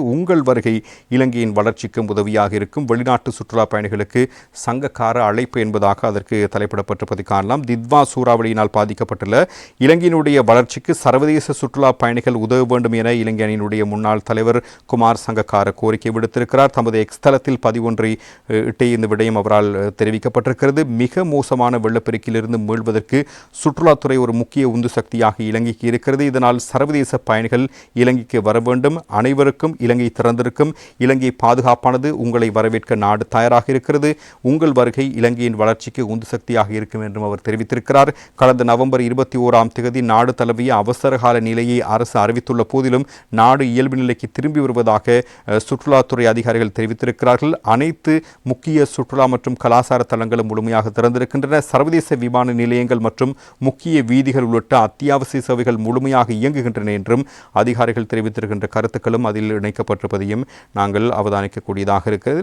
உங்கள் வருகை இலங்கையின் வளர்ச்சிக்கும் உதவியாக இருக்கும். வெளிநாட்டு சுற்றுலா பயணிகளுக்கு சங்கக்கார அழைப்பு என்பதாக அதற்கு தலைப்பிடப்பட்டிருப்பதை காணலாம். தித்வா சூறாவளியினால் பாதிக்கப்பட்டுள்ள இலங்கையினுடைய வளர்ச்சிக்கு சர்வதேச சுற்றுலா பயணிகள் உதவ வேண்டும் என இலங்கை அணியினுடைய முன்னாள் தலைவர் குமார் சங்கக்கார கோரிக்கை விடுத்திருக்கிறார். தமது எக்ஸ்தலத்தில் பதிவொன்றை இட்டே இந்த விடயம் அவரால் தெரிவிக்கப்பட்டிருக்கிறது. மிக மோசமான வெள்ளப்பெருக்கிலிருந்து மீள்வதற்கு சுற்றுலாத்துறை ஒரு முக்கிய உந்து சக்தியாக இலங்கைக்கு இருக்கிறது. இதனால் சர்வதேச பயணிகள் இலங்கைக்கு வர வேண்டும். அனைவருக்கும் இலங்கை திறந்திருக்கும். இலங்கை பாதுகாப்பானது உங்களை வரவேற்க நாடு தயாராக இருக்கிறது. உங்கள் வருகை இலங்கையின் வளர்ச்சிக்கு உந்து சக்தியாக இருக்கும் என்றும் அவர் தெரிவித்திருக்கிறார். கடந்த நவம்பர் இருபத்தி ஓராம் தேதி நாடு தழுவிய அவசரகால நிலையை அரசு அறிவித்துள்ள போதிலும் நாடு இயல்பு நிலைக்கு திரும்பி வருவதாக சுற்றுலாத்துறை அதிகாரிகள் தெரிவித்திருக்கிறார்கள். அனைத்து முக்கிய சுற்றுலா மற்றும் கலாச்சார தலங்களும் முழுமையாக திறந்திருக்கின்றன. சர்வதேச விமான நிலையங்கள் மற்றும் முக்கிய வீதிகள் உள்ளிட்ட அத்தியாவசிய சேவைகள் முழுமையாக இயங்குகின்றன என்றும் அதிகாரிகள் தெரிவித்திருக்கின்ற கருத்துக்களும் அதில் இணைக்கப்பட்டிருப்பதையும் நாங்கள் அவதானிக்கக்கூடியதாக இருக்கிறது.